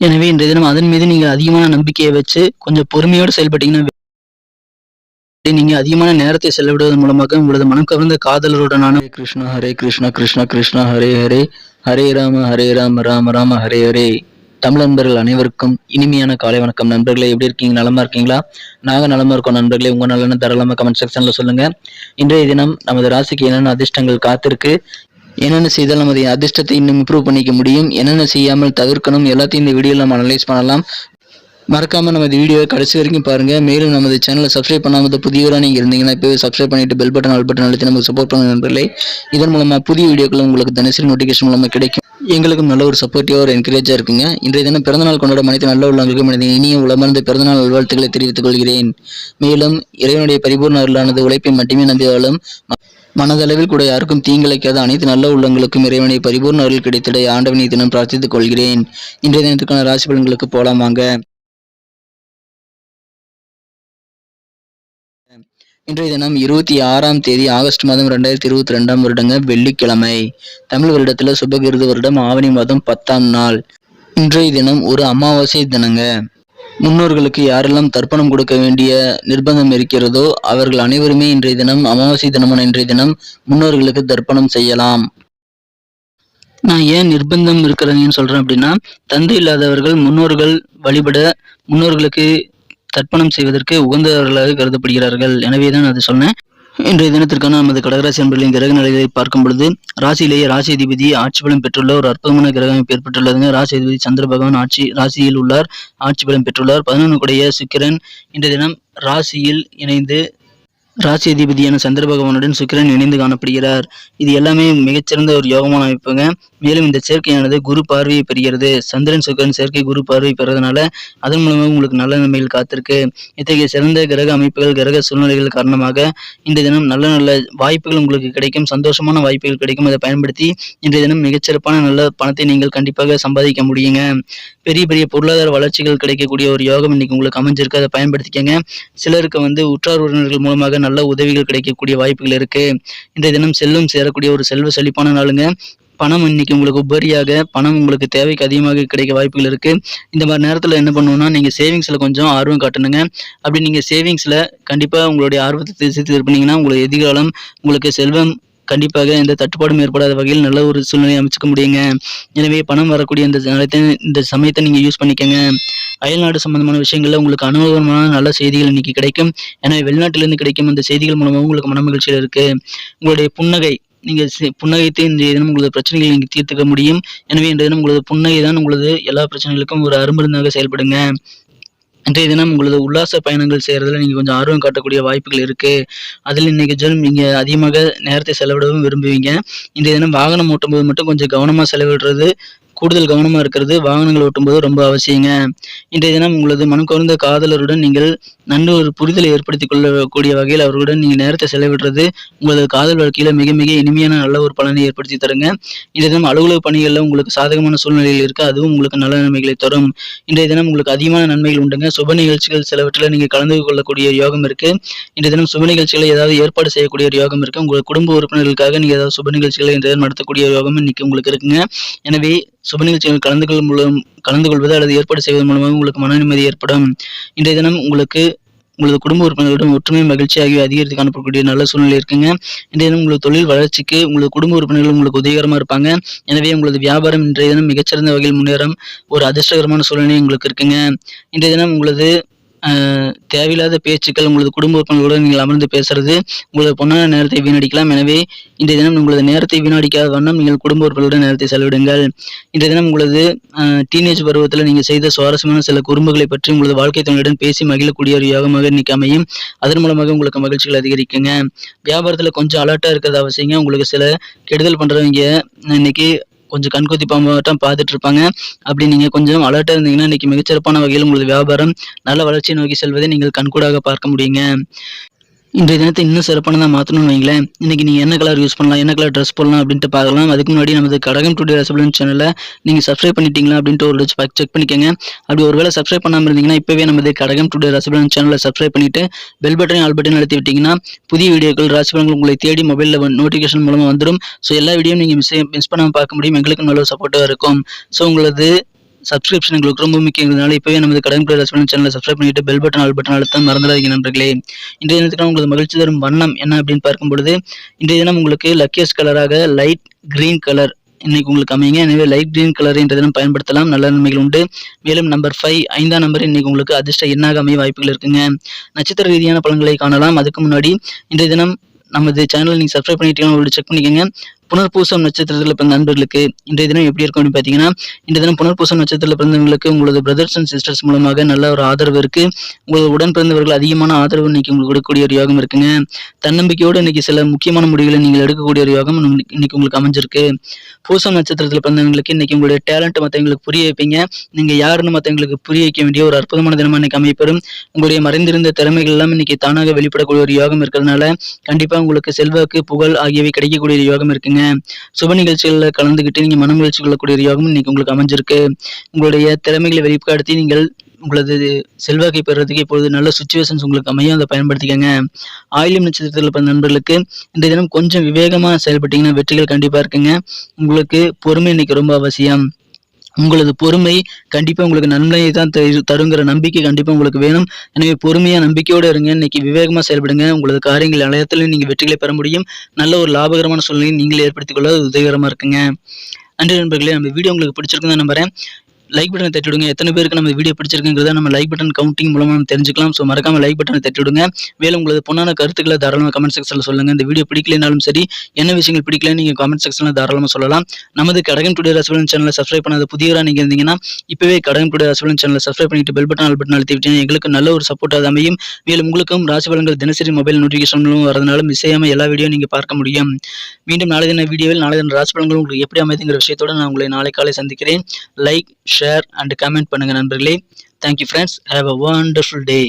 எனவே இன்றைய தினம் அதன் மீது நீங்க அதிகமான நம்பிக்கையை வச்சு கொஞ்சம் பொறுமையோடு செயல்பட்டீங்கன்னா நீங்க அதிகமான நேரத்தை செலவிடுவதன் மூலமாக உங்களது மனம் கவர்ந்த காதலருடனான ஹரே கிருஷ்ணா ஹரே கிருஷ்ணா கிருஷ்ணா கிருஷ்ணா ஹரே ஹரே ஹரே ராம ஹரே ராம ராம ராம ஹரே ஹரே. தமிழ் நண்பர்கள் அனைவருக்கும் இனிமையான காலை வணக்கம். நண்பர்களே எப்படி இருக்கீங்க? நலமா இருக்கீங்களா? நாங்க நலமா இருக்கோம் நண்பர்களே. உங்க நலன தரலாம கமெண்ட் செக்ஷன்ல சொல்லுங்க. இன்றைய தினம் நமது ராசிக்கு என்னென்ன அதிர்ஷ்டங்கள் காத்திருக்கு? என்னென்ன செய்தால் நமது அதிர்ஷ்டத்தை இன்னும் இம்ப்ரூவ் பண்ணிக்க முடியும்? என்னென்ன செய்யாமல் தவிர்க்கணும்? எல்லாத்தையும் இந்த வீடியோவில் நம்ம அனலைஸ் பண்ணலாம். மறக்காமல் நமது வீடியோவை கடைசி வரைக்கும் பாருங்க. மேலும் நமது சேனலை சப்ஸ்கிரைப் பண்ணாமல் புதியவராக நீங்க இருந்தீங்கன்னா இப்போவே சப்ஸ்கிரைப் பண்ணிட்டு பெல் பட்டன் ஆல் பட்டன் அழுத்தி நமக்கு சப்போர்ட் பண்ணுங்க நண்பர்களே. இதன் மூலமாக புதிய வீடியோக்கள் உங்களுக்கு தினசரி நோட்டிஃபிகேஷன் மூலமாக கிடைக்கும். எங்களுக்கும் நல்ல ஒரு சப்போர்ட்டிவாக ஒரு என்கரேஜாக இருக்குங்க. இன்றைய தினம் பிறந்தநாள் கொண்டாட மனித நல்ல உள்ளவர்களுக்கும் எனது இனிய உளமர்ந்த பிறந்தநாள் நல்வாழ்த்துக்களை தெரிவித்துக் கொள்கிறேன். மேலும் இறைவனுடைய பரிபூர்ண அருளானது உழைப்பை மட்டுமே நம்பி வாழும் மனதளவில் கூட யாருக்கும் தீங்கிழைக்காத அனைத்து நல்ல உள்ளங்களுக்கும் இறைவனை பரிபூர்ண அருள் கிடைத்திட ஆண்டவனை தினம் பிரார்த்தித்துக் கொள்கிறேன். இன்றைய தினத்துக்கான ராசி பலன்களுக்கு போலாம் வாங்க இன்றைய தினம் இருபத்தி ஆறாம் தேதி ஆகஸ்ட் மாதம் ரெண்டாயிரத்தி இருபத்தி ரெண்டாம் வருடங்க வெள்ளிக்கிழமை. தமிழ் வருடத்துல சுபகிருது வருடம் ஆவணி மாதம் பத்தாம் நாள். இன்றைய தினம் ஒரு அமாவாசை தினங்க. முன்னோர்களுக்கு யாரெல்லாம் தர்ப்பணம் கொடுக்க வேண்டிய நிர்பந்தம் இருக்கிறதோ அவர்கள் அனைவருமே இன்றைய தினம் அமாவாசை தினமான இன்றைய தினம் முன்னோர்களுக்கு தர்ப்பணம் செய்யலாம். நான் ஏன் நிர்பந்தம் இருக்கிறதுன்னு சொல்றேன் அப்படின்னா தந்தை இல்லாதவர்கள் முன்னோர்கள் வழிபட முன்னோர்களுக்கு தர்ப்பணம் செய்வதற்கு உகந்தவர்களாக கருதப்படுகிறார்கள். எனவே தான் அது சொன்னேன். இன்றைய தினத்திற்கான நமது கடகராசி என்பர்களின் கிரக நிலைகளை பார்க்கும் பொழுது ராசியிலேயே ராசி அதிபதி ஆட்சி பலம் பெற்றுள்ள ஒரு அற்புதமான கிரக அமைப்பு ஏற்பட்டுள்ளதுங்க. ராசி அதிபதி சந்திர பகவான் ஆட்சி ராசியில் உள்ளார் ஆட்சி பலம் பெற்றுள்ளார். பதினொன்று கூடிய சுக்கிரன் இன்றைய தினம் ராசியில் இணைந்து ராசி அதிபதியான சந்திர பகவானுடன் சுக்கிரன் இணைந்து காணப்படுகிறார். இது எல்லாமே மிகச்சிறந்த ஒரு யோகமான அமைப்புங்க. மேலும் இந்த சேர்க்கையானது குரு பார்வையை பெறுகிறது. சந்திரன் சுக்கரன் சேர்க்கை குரு பார்வை பெறதுனால அதன் மூலமாக உங்களுக்கு நல்ல நன்மைகள் காத்திருக்கு. இத்தகைய சிறந்த கிரக அமைப்புகள் கிரக சூழ்நிலைகள் காரணமாக இந்த தினம் நல்ல நல்ல வாய்ப்புகள் உங்களுக்கு கிடைக்கும். சந்தோஷமான வாய்ப்புகள் கிடைக்கும். அதை பயன்படுத்தி இன்றைய தினம் மிகச்சிறப்பான நல்ல பணத்தை நீங்கள் கண்டிப்பாக சம்பாதிக்க முடியுங்க. பெரிய பெரிய பொருளாதார வளர்ச்சிகள் கிடைக்கக்கூடிய ஒரு யோகம் இன்னைக்கு உங்களுக்கு அமைஞ்சிருக்கு. அதை பயன்படுத்திக்கங்க. சிலருக்கு வந்து உற்றார் உறவினர்கள் மூலமாக நல்ல உதவிகள் கிடைக்கக்கூடிய வாய்ப்புகள் இருக்கு. இன்றைய தினம் செல்லும் சேரக்கூடிய ஒரு செல்வ செழிப்பான நாளுங்க. பணம் இன்னைக்கு உங்களுக்கு உபரியாக பணம் உங்களுக்கு தேவைக்கு அதிகமாக கிடைக்க வாய்ப்புகள் இருக்கு. இந்த மாதிரி நேரத்தில் என்ன பண்ணணும்னா நீங்க சேவிங்ஸ்ல கொஞ்சம் ஆர்வம் காட்டணுங்க. அப்படி நீங்க சேவிங்ஸ்ல கண்டிப்பா உங்களுடைய ஆர்வத்தை திசை திருப்பினீங்கன்னா உங்களுக்கு எதிர்காலம் உங்களுக்கு செல்வம் கண்டிப்பாக எந்த தட்டுப்பாடும் ஏற்படாத வகையில் நல்ல ஒரு சூழ்நிலையை அமைச்சுக்க முடியுங்க. எனவே பணம் வரக்கூடிய இந்த நேரத்தை இந்த சமயத்தை நீங்கள் யூஸ் பண்ணிக்கோங்க. அயல்நாடு சம்பந்தமான விஷயங்களில் உங்களுக்கு அனுபவமான நல்ல செய்திகள் இன்னைக்கு கிடைக்கும். எனவே வெளிநாட்டிலிருந்து கிடைக்கும் அந்த செய்திகள் மூலமாக உங்களுக்கு மன மகிழ்ச்சியில் இருக்குது உங்களுடைய புன்னகை நீங்கள் சி- புன்னகைத்து தினம் உங்களது பிரச்சனைகளை நீங்கள் தீர்த்துக்க முடியும். எனவே இன்றைய தினம் உங்களது புன்னகை தான் உங்களது எல்லா பிரச்சனைகளுக்கும் ஒரு அருமருந்தாக செயல்படுங்க. இன்றைய தினம் உங்களது உல்லாச பயணங்கள் செய்கிறதுல நீங்கள் கொஞ்சம் ஆர்வம் காட்டக்கூடிய வாய்ப்புகள் இருக்கு. அதில் இன்னைக்கு ஜென் நீங்கள் அதிகமாக நேரத்தை செலவிடவும் விரும்புவீங்க. இன்றைய தினம் வாகனம் ஓட்டும்போது மட்டும் கொஞ்சம் கவனமாக செலவிடுறது கூடுதல் கவனமாக இருக்கிறது. வாகனங்கள் ஓட்டும்போது ரொம்ப அவசியங்க. இன்றைய தினம் உங்களது மனம் கவர்ந்த காதலருடன் நீங்கள் நன்கு ஒரு புரிதலை ஏற்படுத்திக் கொள்ளக்கூடிய வகையில் அவர்களுடன் நீங்கள் நேரத்தை செலவிடுறது உங்களது காதல் வாழ்க்கையில் மிக மிக இனிமையான நல்ல ஒரு பலனை ஏற்படுத்தி தருங்க. இன்றைய தினம் அலுவலக பணிகளில் உங்களுக்கு சாதகமான சூழ்நிலையில் இருக்கு. அதுவும் உங்களுக்கு நல்ல நன்மைகளை தரும். இன்றைய தினம் உங்களுக்கு அதிகமான நன்மைகள் உண்டுங்க. சுப நிகழ்ச்சிகள் சிலவற்றில் நீங்கள் கலந்து கொள்ளக்கூடிய யோகம் இருக்கு. இன்றைய தினம் சுப நிகழ்ச்சிகளை ஏதாவது ஏற்பாடு செய்யக்கூடிய ஒரு யோகம் இருக்கு. உங்கள் குடும்ப உறுப்பினர்களுக்காக நீங்கள் ஏதாவது சுப நிகழ்ச்சிகளை இன்றைய நடத்தக்கூடிய யோகம் இன்னைக்கு உங்களுக்கு இருக்குங்க. எனவே சுப நிகழ்ச்சிகள் கலந்து கொள்ளும் மூலம் கலந்து கொள்வது அல்லது ஏற்பாடு செய்வதன் மூலமாக உங்களுக்கு மன நிம்மதி ஏற்படும். இன்றைய தினம் உங்களுக்கு உங்களது குடும்ப உறுப்பினர்களிடம் ஒற்றுமை மகிழ்ச்சி ஆகிய அதிகரித்து காணப்படக்கூடிய நல்ல சூழ்நிலை இருக்குங்க. இன்றைய தினம் உங்களது தொழில் வளர்ச்சிக்கு உங்களது குடும்ப உறுப்பினர்கள் உங்களுக்கு உதவிகரமாக இருப்பாங்க. எனவே உங்களது வியாபாரம் இன்றைய தினம் மிகச்சிறந்த வகையில் முன்னேறும் ஒரு அதிர்ஷ்டகரமான சூழ்நிலை உங்களுக்கு இருக்குங்க. இன்றைய தினம் உங்களது தேவையில்லாத பேச்சுக்கள் உங்களது குடும்ப உறுப்பினர்களுடன் நீங்கள் அமர்ந்து பேசுறது உங்களது பொன்னான நேரத்தை வீணடிக்கலாம். எனவே இன்றைய தினம் உங்களது நேரத்தை வீணடிக்காத வண்ணம் நீங்கள் குடும்ப உறுப்பினர்களுடன் நேரத்தை செலவிடுங்கள். இன்றைய தினம் உங்களது டீனேஜ் பருவத்தில் நீங்கள் செய்த சுவாரஸ்யமான சில குறும்புகளை பற்றி உங்களது வாழ்க்கை துணையுடன் பேசி மகிழக்கூடிய ஒரு யோகமாக இன்னைக்கு அமையும். அதன் மூலமாக உங்களுக்கு மகிழ்ச்சிகள் அதிகரிக்குங்க. வியாபாரத்தில் கொஞ்சம் அலர்ட்டாக இருக்கிறது அவசியங்க. உங்களுக்கு சில கெடுதல் பண்ணுறவங்க இன்னைக்கு கொஞ்சம் கண்கொத்தி பாம்பாட்டம் பார்த்துட்டு இருப்பாங்க அப்படி நீங்கள் கொஞ்சம் அலர்ட்டாக இருந்தீங்கன்னா இன்னைக்கு மிகச்சிறப்பான வகையில் உங்களது வியாபாரம் நல்ல வளர்ச்சியை நோக்கி செல்வதை நீங்கள் கண்கூடாக பார்க்க முடியுங்க. இன்றைய தினத்தை இன்னும் சிறப்பானதாக மாற்றணும்னு வைங்களேன். இன்றைக்கி நீங்கள் என்ன கலர் யூஸ் பண்ணலாம் என்ன கலர் ட்ரெஸ் போடலாம் அப்படின்ட்டு பார்க்கலாம். அதுக்கு முன்னாடி நமது கடகம் டுடே ரசபலன் சேனலை நீங்கள் சப்ஸ்கிரைப் பண்ணிட்டீங்களா அப்படின்ட்டு ஒரு செக் பண்ணிக்கோங்க. அப்படி ஒருவேளை சப்ஸ்கிரைப் பண்ணாமல் இருந்தீங்கன்னா இப்போவே நமது கடகம் டுடே ரசபலன் சேனலை சப்ஸ்கிரைப் பண்ணிட்டு பெல் பட்டன் ஆல் பட்டன் அழுத்தி விட்டிங்கன்னா புதிய வீடியோக்கள் ராசிபலன்கள் உங்களை தேடி மொபைலில் நோட்டிஃபிகேஷன் மூலமாக வந்துடும் ஸோ எல்லா வீடியோவும் நீங்கள் மிஸ் மிஸ் பண்ணாமல் பார்க்க முடியும். எங்களுக்கு நல்ல சப்போர்ட்டாக இருக்கும். ஸோ உங்களது சப்ஸ்கிரிப்ஷன் எங்களுக்கு ரொம்ப முக்கியங்கிறதுனால இப்போவே நமது கடன் பிள்ளை ரசபலன் சேனலை சப்ஸ்கிரைப் பண்ணிட்டு பெல் பட்டன் ஆல் பட்டன் அழுத்த மறந்துடாதீங்க நண்பர்களே. இன்றைய தினத்துக்கு உங்களுக்கு மகிழ்ச்சி தரும் வண்ணம் என்ன அப்படின்னு பார்க்கும் பொழுது இன்றைய தினம் உங்களுக்கு லக்கியஸ்ட் கலராக லைட் கிரீன் கலர் இன்னைக்கு உங்களுக்கு அமையுங்க. எனவே லைட் கிரீன் கலர் என்ற தினம் பயன்படுத்தலாம். நல்ல நன்மைகள் உண்டு. மேலும் நம்பர் ஃபைவ் ஐந்தாம் நம்பர் இன்னைக்கு உங்களுக்கு அதிர்ஷ்ட எண்ணாக அமைய வாய்ப்புகள் இருக்குங்க. நட்சத்திர ரீதியான பலன்களை காணலாம். அதுக்கு முன்னாடி இன்றைய தினம் நமது சேனல் நீங்கள் சப்ஸ்கிரைப் பண்ணிட்டீங்கன்னா உங்களுக்கு செக் பண்ணிக்கோங்க. புனர்பூசம் நட்சத்திரத்தில் பிறந்த நண்பர்களுக்கு இன்றைய தினம் எப்படி இருக்கும் அப்படின்னு பார்த்தீங்கன்னா இந்த தினம் புனர்பூசம் நட்சத்திரத்தில் பிறந்தவங்களுக்கு உங்களது பிரதர்ஸ் அண்ட் சிஸ்டர்ஸ் மூலமாக நல்ல ஒரு ஆதரவு இருக்கு. உங்களது உடன் பிறந்தவர்கள் அதிகமான ஆதரவு இன்னைக்கு உங்களுக்கு கொடுக்கக்கூடிய ஒரு யோகம் இருக்குங்க. தன்னம்பிக்கையோடு இன்னைக்கு சில முக்கியமான முடிவுகளை நீங்கள் எடுக்கக்கூடிய ஒரு யோகம் இன்னைக்கு உங்களுக்கு அமைஞ்சிருக்கு. பூசம் நட்சத்திரத்தில் பிறந்தவங்களுக்கு இன்னைக்கு உங்களுடைய டேலண்ட் மற்றவங்களுக்கு புரிய வைப்பீங்க. நீங்க யாருன்னு மற்றவங்களுக்கு புரிய வைக்க வேண்டிய ஒரு அற்புதமான தினமா இன்னைக்கு அமைப்பெறும் உங்களுடைய மறைந்திருந்த திறமைகள் எல்லாம் இன்னைக்கு தானாக வெளிப்படக்கூடிய ஒரு யோகம் இருக்கிறதுனால கண்டிப்பா உங்களுக்கு செல்வாக்கு புகழ் ஆகியவை கிடைக்கக்கூடிய ஒரு யோகம் இருக்குங்க. சுப நிகழ்ச்சிகளில் கலந்துக்கிட்டு நீங்க மன மகிழ்ச்சி கொள்ளக்கூடிய யோகம் இன்னைக்கு உங்களுக்கு அமைஞ்சிருக்கு. உங்களுடைய திறமைகளை வெளிப்படுத்தி நீங்கள் உங்களது செல்வாக்கை பெறுறதுக்கு இப்பொழுது நல்ல சுச்சுவேஷன்ஸ் உங்களுக்கு அமையும். அதை பயன்படுத்திக்கங்க. ஆயிலம் நட்சத்திரத்தில் பிறந்த நண்பர்களுக்கு இந்த தினம் கொஞ்சம் விவேகமா செயல்பட்டீங்கன்னா வெற்றிகள் கண்டிப்பா இருக்குங்க. உங்களுக்கு பொறுமை இன்னைக்கு ரொம்ப அவசியம். உங்களது பொறுமை கண்டிப்பா உங்களுக்கு நன்மையை தான் தரு- தருங்கிற நம்பிக்கை கண்டிப்பா உங்களுக்கு வேணும். எனவே பொறுமையாக நம்பிக்கையோட இருங்க. இன்னைக்கு விவேகமா செயல்படுங்க. உங்களது காரியங்கள் அனைத்திலும் நீங்க வெற்றிகளை பெற முடியும். நல்ல ஒரு லாபகரமான சூழ்நிலையை நீங்களே ஏற்படுத்திக் கொள்ள உதவிகரமாக இருக்குங்க. நன்றி நண்பர்களே. நம்ம வீடியோ உங்களுக்கு பிடிச்சிருக்குன்னு நம்புறேன். லைக் பட்டனை தட்டி விடுங்க எத்தனை பேருக்கு நம்ம வீடியோ பிடிச்சிருக்குங்கிறத நம்ம லைக் பட்டன் கவுண்டிங் மூலமாக நம்ம தெரிஞ்சுக்கலாம். ஸோ மறக்காம லைக் பட்டனை தட்டி விடுங்க மேலும் உங்களது பொண்ணான கருத்துக்களை தாராளமாக கமெண்ட் செக்ஷனில் சொல்லுங்க. இந்த வீடியோ பிடிக்கலைனாலும் சரி என்ன விஷயங்கள் பிடிக்கலன்னு நீங்கள் கமெண்ட் செக்ஷனில் தாராளமாக சொல்லலாம். நமது கடகன் டுடே ரசபலன் சேனலை சப்ஸ்கிரைப் பண்ணாத புதியவராக நீங்க இருந்தீங்கன்னா இப்பவே கடகம் டுடே ரசபலன் சேனலை சப்ஸ்கிரைப் பண்ணிட்டு பெல் பட்டன் ஆல் பட்டன் அழுத்தி எங்களுக்கு நல்ல ஒரு சப்போர்ட் அது அமையும். மேலும் உங்களுக்கும் ராசி பலன்கள் தினசரி மொபைல் நோட்டிஃபிகேஷன்களும் வரதுனால மிஸ் எல்லா வீடியோ நீங்கள் பார்க்க முடியும். மீண்டும் நாளை தின வீடியோவில் நாளை தின ராசி பலன்கள் உங்களுக்கு எப்படி அமைதுங்கிற விஷயத்தோட நான் உங்களை நாளை காலை சந்திக்கிறேன். லைக் ஷேர் அண்ட் கமெண்ட் பண்ணுங்க நண்பர்களே. Thank you friends have a wonderful day